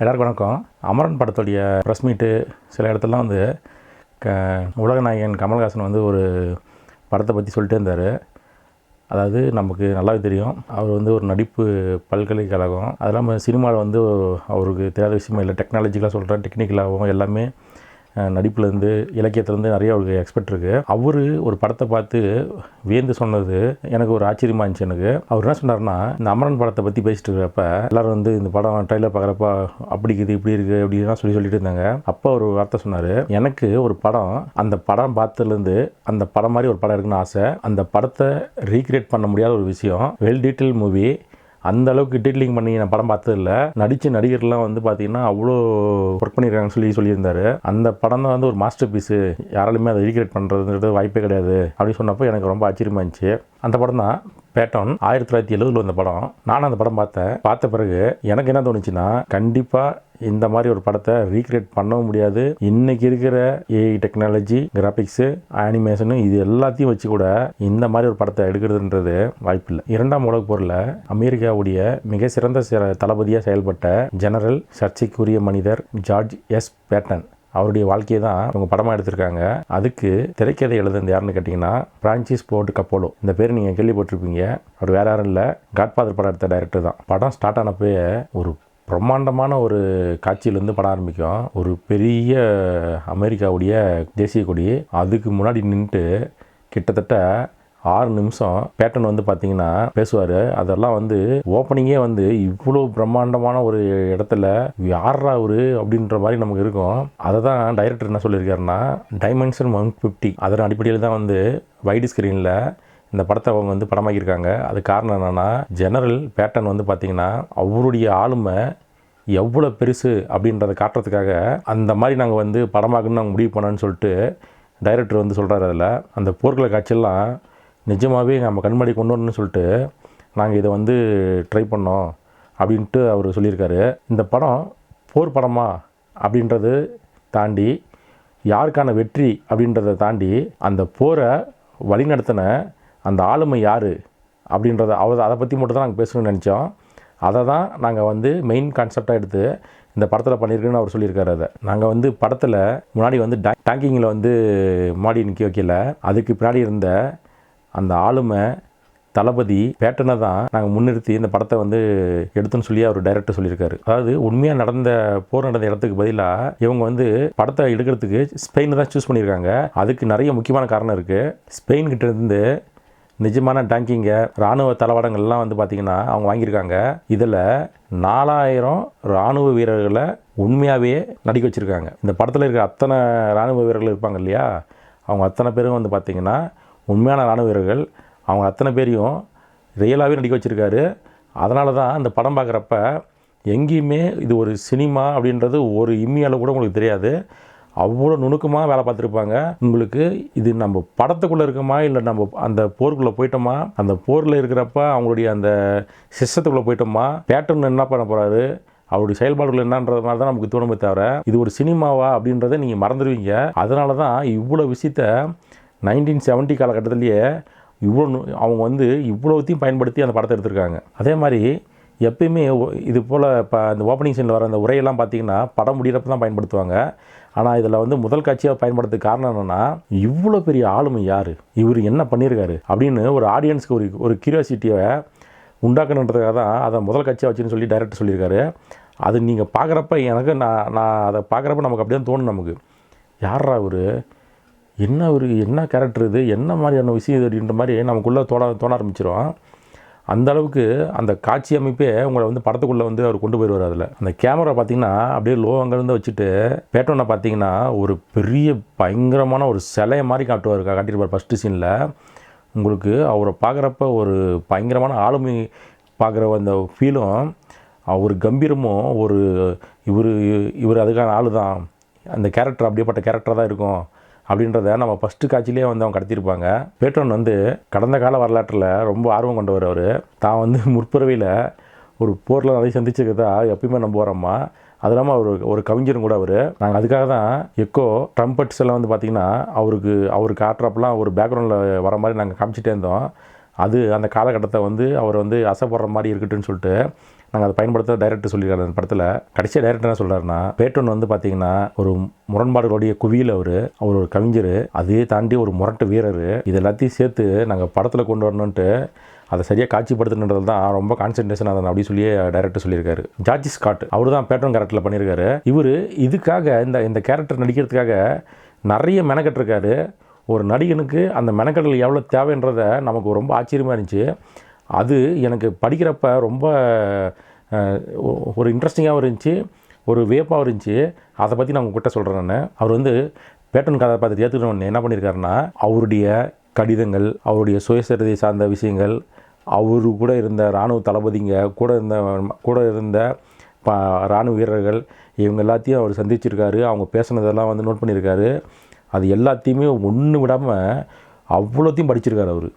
எல்லாருக்கும் வணக்கம். அமரன் படத்துடைய ப்ரெஸ் மீட்டு சில இடத்துலலாம் வந்து க உலகநாயகன் கமல்ஹாசன் வந்து ஒரு படத்தை பற்றி சொல்லிட்டே இருந்தார். அதாவது நமக்கு நல்லாவே தெரியும். அவர் வந்து ஒரு நடிப்பு பல்கலைக்கழகம். அது இல்லாமல் சினிமாவில் வந்து அவருக்கு தெரியாத விஷயமே இல்லை. டெக்னாலஜிக்கலாக சொல்கிறேன் டெக்னிக்கலாகவும் எல்லாமே நடிப்புலேருந்து இலக்கியத்துலேருந்து நிறைய அவருக்கு எக்ஸ்பெக்ட் இருக்குது அவர் ஒரு படத்தை பார்த்து வியந்து சொன்னது எனக்கு ஒரு ஆச்சரியமா இருந்துச்சு எனக்கு. அவர் என்ன சொன்னார்னா இந்த அமரன் படத்தை பற்றி பேசிட்டு இருக்கிறப்ப எல்லாரும் வந்து இந்த படம் ட்ரைலர் பார்க்குறப்ப அப்படி இருக்குது இப்படி இருக்குது அப்படிலாம் சொல்லி சொல்லிட்டு இருந்தாங்க. அப்போ ஒரு வார்த்தை சொன்னார் எனக்கு ஒரு படம் அந்த படம் பார்த்ததுலேருந்து அந்த படம் மாதிரி ஒரு படம் இருக்குன்னு ஆசை. அந்த படத்தை ரீக்ரியேட் பண்ண முடியாத ஒரு விஷயம் வெல் டீட்டெயில் மூவி அந்த அளவுக்கு டீட்லிங் பண்ணி நான் படம் பார்த்ததில்ல. நடித்த நடிகர்லாம் வந்து பார்த்தீங்கன்னா அவ்வளோ ஒர்க் பண்ணியிருக்காங்கன்னு சொல்லி சொல்லியிருந்தாரு. அந்த படம் தான் வந்து ஒரு மாஸ்டர் பீஸு யாராலுமே அதை ரீக்ரியேட் பண்ணுறதுன்றது வாய்ப்பே கிடையாது அப்படின்னு சொன்னப்போ எனக்கு ரொம்ப ஆச்சரியமா இருந்துச்சு. அந்த படம் தான் பேட்டன். ஆயிரத்தி தொள்ளாயிரத்தி எழுபதுல வந்த படம். நானும் அந்த படம் பார்த்தேன். பார்த்த பிறகு எனக்கு என்ன தோணுச்சுன்னா கண்டிப்பாக இந்த மாதிரி ஒரு படத்தை ரீக்ரியேட் பண்ணவும் முடியாது. இன்னைக்கு இருக்கிற ஏஐ டெக்னாலஜி கிராஃபிக்ஸு அனிமேஷனு இது எல்லாத்தையும் வச்சு கூட இந்த மாதிரி ஒரு படத்தை எடுக்கிறதுன்றது வாய்ப்பில்லை. இரண்டாம் உலக போரில் அமெரிக்காவுடைய மிக சிறந்த சிற- செயல்பட்ட ஜெனரல் சர்ச்சைக்குரிய மனிதர் ஜார்ஜ் எஸ் பேட்டன். அவருடைய வாழ்க்கையை தான் அவங்க படமாக எடுத்திருக்காங்க. அதுக்கு திரைக்கதை எழுதுனது யாருன்னு கேட்டிங்கன்னா பிரான்சிஸ் போர்ட் கப்போலோ இந்த பேர் நீங்கள் கேள்விப்பட்டிருப்பீங்க. அவர் வேற யாரும் இல்லை. காட்ஃபாதர் படம் எடுத்த டைரக்டர் தான். படம் ஸ்டார்ட் ஆனப்பயே ஒரு பிரம்மாண்டமான ஒரு காட்சியிலேருந்து படம் ஆரம்பிக்கும். ஒரு பெரிய அமெரிக்காவுடைய தேசிய கொடி. அதுக்கு முன்னாடி நின்றுட்டு கிட்டத்தட்ட ஆறு நிமிஷம் பேட்டன் வந்து பார்த்தீங்கன்னா பேசுவார். அதெல்லாம் வந்து ஓப்பனிங்கே வந்து இவ்வளோ பிரம்மாண்டமான ஒரு இடத்துல யாரா அவரு அப்படின்ற மாதிரி நமக்கு இருக்கும். அதை தான் டைரக்டர் என்ன சொல்லியிருக்காருன்னா டைமென்ஷன் ஒன் ஃபிஃப்டி அதன் அடிப்படையில் தான் வந்து வைடு ஸ்க்ரீனில் இந்த படத்தை அவங்க வந்து படமாக்கியிருக்காங்க. அது காரணம் என்னென்னா ஜெனரல் பேட்டன் வந்து பார்த்திங்கன்னா அவருடைய ஆளுமை எவ்வளோ பெருசு அப்படின்றத காட்டுறதுக்காக அந்த மாதிரி நாங்கள் வந்து படமாக்கணும்னு நாங்கள் முடிவு பண்ணோன்னு சொல்லிட்டு டைரக்டர் வந்து சொல்கிறாரு அதில். அந்த போர்க்கள காட்சியெல்லாம் நிஜமாகவே நம்ம கண்மடி கொண்டு வரணும்னு சொல்லிட்டு நாங்கள் இதை வந்து ட்ரை பண்ணோம் அப்படின்ட்டு அவர் சொல்லியிருக்காரு. இந்த படம் போர் படமா அப்படின்றது தாண்டி யாருக்கான வெற்றி அப்படின்றத தாண்டி அந்த போரை வழிநடத்தின அந்த ஆளுமை யார் அப்படின்றத அவர் அதை பற்றி மட்டும் தான் நாங்கள் பேசணும்னு நினச்சோம். அதை தான் நாங்கள் வந்து மெயின் கான்செப்டாக எடுத்து இந்த படத்தில் பண்ணியிருக்குன்னு அவர் சொல்லியிருக்காரு அதை. நாங்கள் வந்து படத்தில் முன்னாடி வந்து டேங்கிங்கில் வந்து மாடி நிற்க வைக்கல. அதுக்கு பின்னாடி இருந்த அந்த ஆளுமை தளபதி பேட்டனை தான் நாங்கள் முன்னிறுத்தி இந்த படத்தை வந்து எடுத்துன்னு சொல்லி அவர் டைரக்டர் சொல்லியிருக்காரு. அதாவது உண்மையாக நடந்த போர் நடந்த இடத்துக்கு பதிலாக இவங்க வந்து படத்தை எடுக்கிறதுக்கு ஸ்பெயினை தான் சூஸ் பண்ணியிருக்காங்க. அதுக்கு நிறைய முக்கியமான காரணம் இருக்குது ஸ்பெயின்கிட்ட இருந்து நிஜமான டேங்கிங்க இராணுவ தளவாடங்கள்லாம் வந்து பார்த்திங்கன்னா அவங்க வாங்கியிருக்காங்க. இதில் நாலாயிரம் இராணுவ வீரர்களை உண்மையாகவே நடிக்க வச்சுருக்காங்க. இந்த படத்தில் இருக்கிற அத்தனை இராணுவ வீரர்கள் இருப்பாங்க இல்லையா? அவங்க அத்தனை பேரும் வந்து பார்த்திங்கன்னா உண்மையான இராணுவ வீரர்கள் அவங்க அத்தனை பேரையும் ரியலாகவே நடிக்க வச்சுருக்காரு. அதனால தான் அந்த படம் பார்க்குறப்ப எங்கேயுமே இது ஒரு சினிமா அப்படின்றது ஒரு இம்மியால் கூட உங்களுக்கு தெரியாது. அவ்வளோ நுணுக்கமாக வேலை பார்த்துருப்பாங்க. உங்களுக்கு இது நம்ம படத்துக்குள்ளே இருக்கோமா? இல்லை நம்ம அந்த போருக்குள்ளே போயிட்டோமா? அந்த போரில் இருக்கிறப்ப அவங்களுடைய அந்த சிஸ்டத்துக்குள்ளே போயிட்டோமா? பேட்டர்ன் என்ன பண்ண போகிறாரு அவருடைய செயல்பாடுகள் என்னன்றது மாதிரி தான் நமக்கு தோணுமே தவிர இது ஒரு சினிமாவா அப்படின்றத நீங்கள் மறந்துடுவீங்க. அதனால தான் இவ்வளோ விஷயத்த நைன்டீன் செவன்ட்டி காலகட்டத்திலேயே இவ்வளோ அவங்க வந்து இவ்வளோத்தையும் பயன்படுத்தி அந்த படத்தை எடுத்திருக்காங்க. அதே மாதிரி எப்பயுமே இது போல் இப்போ அந்த ஓப்பனிங் சீனில் வர அந்த உரையெல்லாம் பார்த்திங்கன்னா படம் முடிகிறப்ப தான் பயன்படுத்துவாங்க. ஆனால் இதில் வந்து முதல் காட்சியாக பயன்படுறதுக்கு காரணம் என்னென்னா இவ்வளோ பெரிய ஆளுமை யார்? இவர் என்ன பண்ணியிருக்காரு? அப்படின்னு ஒரு ஆடியன்ஸ்க்கு ஒரு ஒரு கியூரியாசிட்டியை உண்டாக்கணுன்றதுக்காக தான் அதை முதல் காட்சியாக வச்சுன்னு சொல்லி டைரக்டர் சொல்லியிருக்காரு. அது நீங்கள் பார்க்குறப்ப எனக்கு நான் நான் அதை பார்க்குறப்ப நமக்கு அப்படியே தோணும் நமக்கு. யாரா அவர் என்ன ஒரு என்ன கேரக்டர் இது? என்ன மாதிரியான விஷயம் இது அப்படின்ற மாதிரி நமக்குள்ளே தோண தோண ஆரம்பிச்சிடும் அந்த அளவுக்கு அந்த காட்சி அமைப்பே உங்களை வந்து படத்துக்குள்ளே வந்து அவர் கொண்டு போயிடுவார் அதில். அந்த கேமரா பார்த்தீங்கன்னா அப்படியே லோ அங்கேருந்து வச்சுட்டு பேட்டோனை பார்த்தீங்கன்னா ஒரு பெரிய பயங்கரமான ஒரு சிலையை மாதிரி காட்டுவார் காட்டியிருப்பார் ஃபஸ்ட்டு சீனில் உங்களுக்கு அவரை பார்க்குறப்ப ஒரு பயங்கரமான ஆளுமை பார்க்குற அந்த ஃபீலும் ஒரு கம்பீரமும் ஒரு இவர் இவர் அதுக்கான ஆளு தான் அந்த கேரக்டர் அப்படியேப்பட்ட கேரக்டர் தான் இருக்கும். அப்படின்றத நம்ம ஃபஸ்ட்டு காட்சியிலே வந்து அவங்க கடத்தியிருப்பாங்க. பேட்ரோன் வந்து கடந்த கால வரலாற்றில் ரொம்ப ஆர்வம் கொண்டவர் அவர். தான் வந்து முற்பிறவியில் ஒரு போரில் நிறைய சந்திச்சிருக்கதா எப்பயுமே நம்புவாரம்மா. அது இல்லாமல் அவர் ஒரு கவிஞரும் கூட அவர். நாங்கள் அதுக்காக தான் எக்கோ ட்ரம்பட்ஸ் எல்லாம் வந்து பார்த்திங்கன்னா அவருக்கு அவருக்கு ஆட்டுறப்பெல்லாம் ஒரு பேக்ரவுண்டில் வர மாதிரி நாங்கள் காமிச்சிட்டே இருந்தோம். அது அந்த காலகட்டத்தை வந்து அவர் வந்து அசைப்படுற மாதிரி இருக்கட்டும்னு சொல்லிட்டு நாங்கள் அதை பயன்படுத்த டைரக்டர் சொல்லியிருக்காரு அந்த படத்தில். கடைசியாக டைரக்டர் என்ன சொல்கிறாருன்னா பேட்டன் வந்து பார்த்தீங்கன்னா ஒரு முரண்பாடுகளுடைய குவியில் அவர் அவர் ஒரு கவிஞர் அதையே தாண்டி ஒரு முரட்டு வீரர். இது எல்லாத்தையும் சேர்த்து நாங்கள் படத்தில் கொண்டு வரணுன்ட்டு அதை சரியாக காட்சிப்படுத்தணுன்றது தான் ரொம்ப கான்சன்ட்ரேஷன் அதை அப்படி சொல்லி டைரக்டர் சொல்லியிருக்காரு. ஜார்ஜி ஸ்காட் அவர் தான் பேட்டன் கேரக்டரில் பண்ணியிருக்காரு. இவர் இதுக்காக இந்த இந்த கேரக்டர் நடிக்கிறதுக்காக நிறைய மெனக்கட்டிருக்காரு. ஒரு நடிகனுக்கு அந்த மெனக்கடல் எவ்வளோ தேவைன்றதை நமக்கு ரொம்ப ஆச்சரியமாக இருந்துச்சு. அது எனக்கு படிக்கிறப்ப ரொம்ப ஒரு இன்ட்ரெஸ்டிங்காகவும் இருந்துச்சு ஒரு வேப்பாகவும் இருந்துச்சு. அதை பற்றி நான் உங்ககிட்ட சொல்கிறேன் நான். அவர் வந்து பேட்டன் கதாபாத்திரத்தை ஏற்றுக்கிறவன் என்ன பண்ணியிருக்காருன்னா அவருடைய கடிதங்கள் அவருடைய சுயசரிதை சார்ந்த விஷயங்கள் அவரு கூட இருந்த இராணுவ தளபதிங்க கூட இருந்த கூட இருந்த ப இராணுவ வீரர்கள் இவங்க எல்லாத்தையும் அவர் சந்திச்சிருக்காரு. அவங்க பேசுனதெல்லாம் வந்து நோட் பண்ணியிருக்காரு அது எல்லாத்தையுமே ஒன்று விடாமல் அவ்வளோத்தையும் படிச்சிருக்காரு அவர்.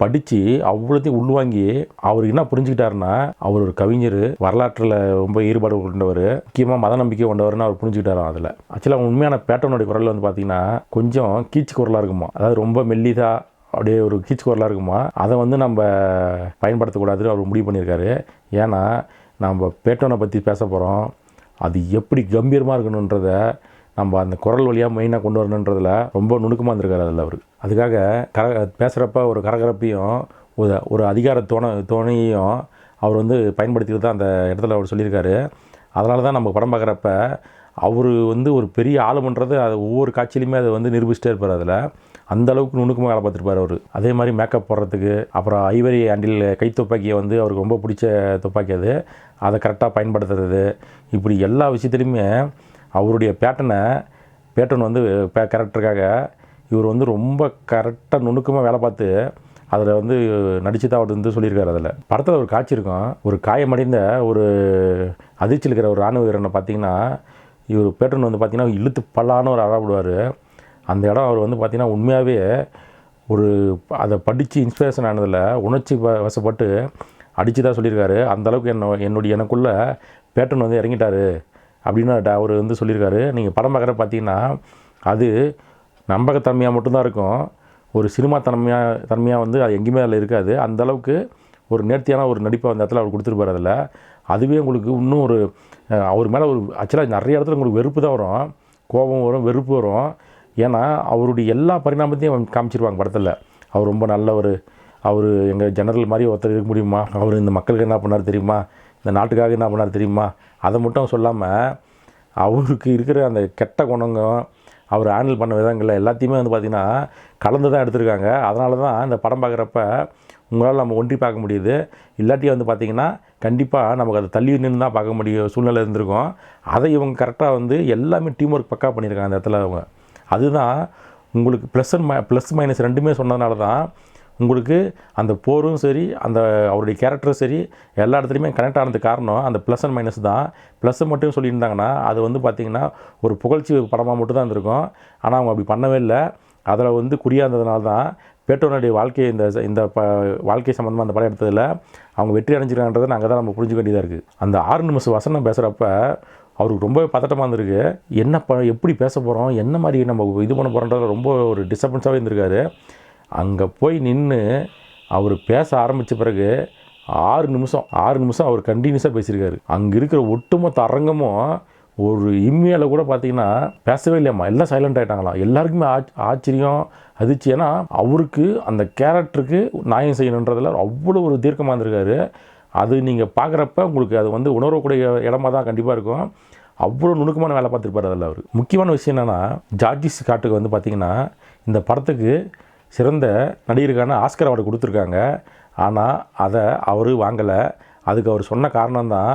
படித்து அவ்வளோத்தையும் உள்வாங்கி அவர் என்ன புரிஞ்சுக்கிட்டாருன்னா அவர் ஒரு கவிஞர் வரலாற்றில் ரொம்ப ஈடுபாடு கொண்டவர் முக்கியமாக மத நம்பிக்கை கொண்டவர்னு அவர் புரிஞ்சுக்கிட்டாராம் அதில். ஆக்சுவலாக உண்மையான பேட்டனுடைய குரல் வந்து பார்த்தீங்கன்னா கொஞ்சம் கீச்சு குரலாக இருக்குமா. அதாவது ரொம்ப மெல்லிதா அப்படியே ஒரு கீச்சு குரலாக இருக்குமா. அதை வந்து நம்ம பயன்படுத்தக்கூடாதுன்னு அவர் முடிவு பண்ணியிருக்காரு. ஏன்னா நம்ம பேட்டனை பற்றி பேச போகிறோம் அது எப்படி கம்பீரமாக இருக்கணுன்றதை நம்ம அந்த குரல் வழியாக மெயினாக கொண்டு வரணுன்றதுல ரொம்ப நுணுக்கமாக இருந்திருக்காரு அதில் அவர். அதுக்காக கர பேசுகிறப்ப ஒரு கரகரப்பையும் ஒரு ஒரு அதிகார தோண தோணையையும் அவர் வந்து பயன்படுத்திட்டு தான் அந்த இடத்துல அவர் சொல்லியிருக்காரு. அதனால தான் நம்ம படம் பார்க்குறப்ப அவர் வந்து ஒரு பெரிய ஆளுமன்றது அது ஒவ்வொரு காட்சியிலுமே அதை வந்து நிரூபிச்சிட்டே இருப்பார் அதில். அந்த அளவுக்கு நுணுக்கமாக வேலை பார்த்துருப்பார் அவர். அதே மாதிரி மேக்கப் போடுறதுக்கு அப்புறம் ஐவரி ஆண்டில் கை துப்பாக்கியை வந்து அவருக்கு ரொம்ப பிடிச்ச துப்பாக்கி அது. அதை கரெக்டாக பயன்படுத்துறது. இப்படி எல்லா விஷயத்துலையுமே அவருடைய பேட்டனை பேட்டன் வந்து பே கேரக்டருக்காக இவர் வந்து ரொம்ப கரெக்டாக நுணுக்கமாக வேலை பார்த்து அதில் வந்து நடிச்சு தான் அவர் வந்து சொல்லியிருக்காரு அதில். படத்தில் ஒரு காட்சி இருக்கும். ஒரு காயமடைந்த ஒரு அதிர்ச்சியில் இருக்கிற ஒரு ராணுவ வீரனை பார்த்தீங்கன்னா இவர் பேட்டன் வந்து பார்த்திங்கன்னா இழுத்து பல்லான ஒரு அறாவிடுவார் அந்த இடம் அவர் வந்து பார்த்திங்கன்னா உண்மையாகவே ஒரு அதை படித்து இன்ஸ்பிரேஷன் ஆனதில் உணர்ச்சி வ- வசப்பட்டு அடித்து தான் சொல்லியிருக்காரு. அந்த அளவுக்கு என்ன என்னுடைய எனக்குள்ளே பேட்டன் வந்து இறங்கிட்டாரு. அப்படின்னு அவர் வந்து சொல்லியிருக்காரு. நீங்கள் படம் பார்க்குற பார்த்தீங்கன்னா அது நம்பகத்தன்மையாக மட்டும்தான் இருக்கும். ஒரு சினிமா தன்மையாக தன்மையாக வந்து அது எங்கேயுமே அதில் இருக்காது. அந்தளவுக்கு ஒரு நேர்த்தியான ஒரு நடிப்பை அந்த இடத்துல அவர் கொடுத்துருப்பார் அதில். அதுவே உங்களுக்கு இன்னும் ஒரு அவர் மேலே ஒரு ஆக்சுவலாக நிறைய இடத்துல உங்களுக்கு வெறுப்பு தான் வரும். கோபம் வரும் வெறுப்பு வரும். ஏன்னா அவருடைய எல்லா பரிணாமத்தையும் காமிச்சிருவாங்க படத்தில். அவர் ரொம்ப நல்லவர். அவர் எங்கள் ஜெனரல் மாதிரி ஒருத்தர் இருக்க முடியுமா? அவர் இந்த மக்களுக்கு என்ன பண்ணார் தெரியுமா? இந்த நாட்டுக்காக என்ன பண்ணார் தெரியுமா? அதை மட்டும் சொல்லாமல் அவருக்கு இருக்கிற அந்த கெட்ட குணங்க அவர் ஹேண்டில் பண்ண விதங்கள் எல்லாத்தையுமே வந்து பார்த்திங்கன்னா கலந்து தான் எடுத்திருக்காங்க. அதனால தான் இந்த படம் பார்க்குறப்ப உங்களால் நம்ம ஒன்றி பார்க்க முடியுது. இல்லாட்டி வந்து பார்த்திங்கன்னா கண்டிப்பாக நமக்கு அதை தள்ளி நின்று தான் பார்க்க முடியும் சூழ்நிலை இருந்திருக்கும். அதை இவங்க கரெக்டாக வந்து எல்லாமே டீம் ஒர்க் பக்கா பண்ணியிருக்காங்க அந்த இடத்துல அவங்க. அதுதான் உங்களுக்கு plus and my plus minus ரெண்டுமே சொன்னதுனால தான் உங்களுக்கு அந்த போரும் சரி அந்த அவருடைய கேரக்டரும் சரி எல்லா இடத்துலையுமே கனெக்ட் ஆனது காரணம் அந்த ப்ளஸ் அண்ட் மைனஸ் தான். ப்ளஸ் மட்டும் சொல்லியிருந்தாங்கன்னா அது வந்து பார்த்திங்கன்னா ஒரு புகழ்ச்சி படமாக மட்டும் தான் இருந்திருக்கும். ஆனால் அவங்க அப்படி பண்ணவே இல்லை. அதில் வந்து குறியாக இருந்ததுனால தான் பேட்டோனுடைய வாழ்க்கையை இந்த இந்த ப வாழ்க்கை சம்மந்தமாக அந்த படம் எடுத்ததில் அவங்க வெற்றி அடைஞ்சிருக்கான்றதை நாங்கள் தான் நம்ம புரிஞ்சுக்க வேண்டியதாக இருக்குது அந்த ஆறு நிமிஷம் வசனம் பேசுகிறப்ப அவருக்கு ரொம்பவே பதட்டமாக இருந்திருக்கு. என்ன ப எப்படி பேச போகிறோம் என்ன மாதிரி நம்ம இது பண்ண போகிறோன்றது ரொம்ப ஒரு டிஸ்டர்பன்ஸாகவே இருந்திருக்காரு. அங்கே போய் நின்று அவர் பேச ஆரம்பித்த பிறகு ஆறு நிமிஷம் ஆறு நிமிஷம் அவர் கண்டினியூஸாக பேசியிருக்காரு. அங்கே இருக்கிற ஒட்டுமொத்த அரங்கமும் ஒரு இம்மையில் கூட பார்த்தீங்கன்னா பேசவே இல்லையாம்மா. எல்லாம் சைலண்ட் ஆகிட்டாங்களாம் எல்லாருக்குமே ஆச் ஆச்சரியம் அதிர்ச்சி. ஏன்னா அவருக்கு அந்த கேரக்டருக்கு நியாயம் செய்யணுன்றதில் அவ்வளோ ஒரு தீர்க்கமாக இருந்திருக்காரு. அது நீங்கள் பார்க்குறப்ப உங்களுக்கு அது வந்து உணரக்கூடிய இடமா தான் கண்டிப்பாக இருக்கும். அவ்வளோ நுணுக்கமான வேலை பார்த்துருப்பாரு அதில் அவர். முக்கியமான விஷயம் என்னென்னா ஜார்ஜிஸ் காட்டுக்கு வந்து பார்த்திங்கன்னா இந்த படத்துக்கு சிறந்த நடிகருக்கான ஆஸ்கர் அவார்டு கொடுத்துருக்காங்க. ஆனால் அதை அவர் வாங்கலை. அதுக்கு அவர் சொன்ன காரணம் தான்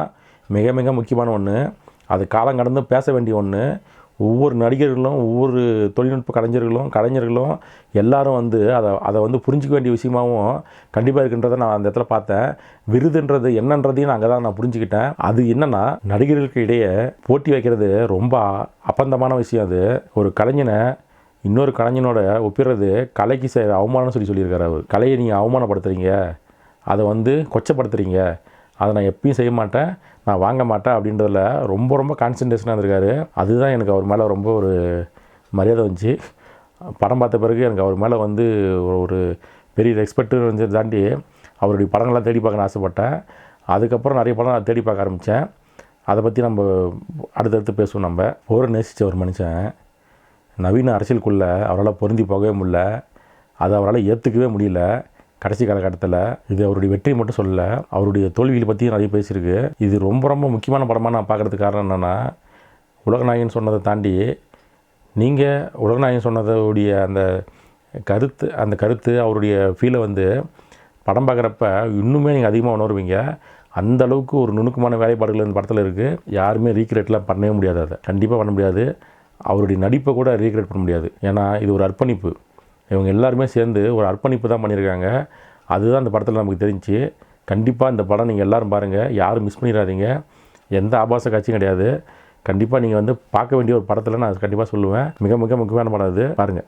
மிக மிக முக்கியமான ஒன்று அது காலம் கடந்து பேச வேண்டிய ஒன்று ஒவ்வொரு நடிகர்களும் ஒவ்வொரு தொழில்நுட்ப கலைஞர்களும் கலைஞர்களும் எல்லாரும் வந்து அதை அதை வந்து புரிஞ்சிக்க வேண்டிய விஷயமாகவும் கண்டிப்பாக இருக்குன்றதை நான் அந்த இடத்துல பார்த்தேன். விருதுன்றது என்னன்றதையும் நான் அங்கே தான் நான் புரிஞ்சுக்கிட்டேன். அது என்னன்னா நடிகர்களுக்கு இடையே போட்டி வைக்கிறது ரொம்ப அப்பந்தமான விஷயம் அது. ஒரு கலைஞனை இன்னொரு கலைஞனோட ஒப்பிடுறது கலைக்கு செய்கிற அவமானம் சொல்லி சொல்லியிருக்காரு அவர். கலையை நீங்கள் அவமானப்படுத்துறீங்க. அதை வந்து கொச்சப்படுத்துகிறீங்க அதை நான் எப்பயும் செய்ய மாட்டேன். நான் வாங்க மாட்டேன் அப்படின்றதுல ரொம்ப ரொம்ப கான்சன்ட்ரேஷனாக இருந்திருக்காரு. அதுதான் எனக்கு அவர் மேலே ரொம்ப ஒரு மரியாதை வந்துச்சு. படம் பார்த்த பிறகு எனக்கு அவர் மேலே வந்து ஒரு- பெரிய ரெஸ்பெக்ட் வந்து தாண்டி அவருடைய படங்கள்லாம் தேடி பார்க்க ஆசைப்பட்டேன். அதுக்கப்புறம் நிறைய படம் நான் தேடி பார்க்க ஆரம்பித்தேன் அதை பற்றி நம்ம அடுத்தடுத்து பேசுவோம் நம்ம. போரை நேசித்த ஒரு மனுஷன். நவீன அரசியலுக்குள்ளே அவரால் பொருந்தி போகவே முடியல. அதை அவரால் ஏற்றுக்கவே முடியல. கடைசி காலகட்டத்தில் இது அவருடைய வெற்றி மட்டும் சொல்லலை அவருடைய தோல்விகளை பற்றியும் நிறைய பேசியிருக்கு. இது ரொம்ப ரொம்ப முக்கியமான படமாக நான் பார்க்குறதுக்கு காரணம் என்னென்னா உலகநாயகன் சொன்னதை தாண்டி நீங்கள் உலகநாயகன் சொன்னதோடைய அந்த கருத்து அந்த கருத்து அவருடைய ஃபீலை வந்து படம் பார்க்குறப்ப இன்னுமே நீங்கள் அதிகமாக உணர்வீங்க. அந்த அளவுக்கு ஒரு நுணுக்கமான வேலைப்பாடுகள் இந்த படத்தில் இருக்குது யாருமே ரீக்ரியேட்லாம் பண்ணவே முடியாது அதை. கண்டிப்பாக பண்ண முடியாது. அவருடைய நடிப்பை கூட ரீக்ரியேட் பண்ண முடியாது. ஏன்னா இது ஒரு அர்ப்பணிப்பு. இவங்க எல்லாருமே சேர்ந்து ஒரு அர்ப்பணிப்பு தான் பண்ணியிருக்காங்க. அதுதான் அந்த படத்தில் நமக்கு தெரிஞ்சு. கண்டிப்பாக இந்த படம் நீங்கள் எல்லாரும் பாருங்கள் யாரும் மிஸ் பண்ணிடாதீங்க. எந்த ஆபாச காட்சியும் கிடையாது. கண்டிப்பாக நீங்கள் வந்து பார்க்க வேண்டிய ஒரு படத்தில் நான் கண்டிப்பாக சொல்லுவேன். மிக மிக முக்கியமான படம் அது. பாருங்கள்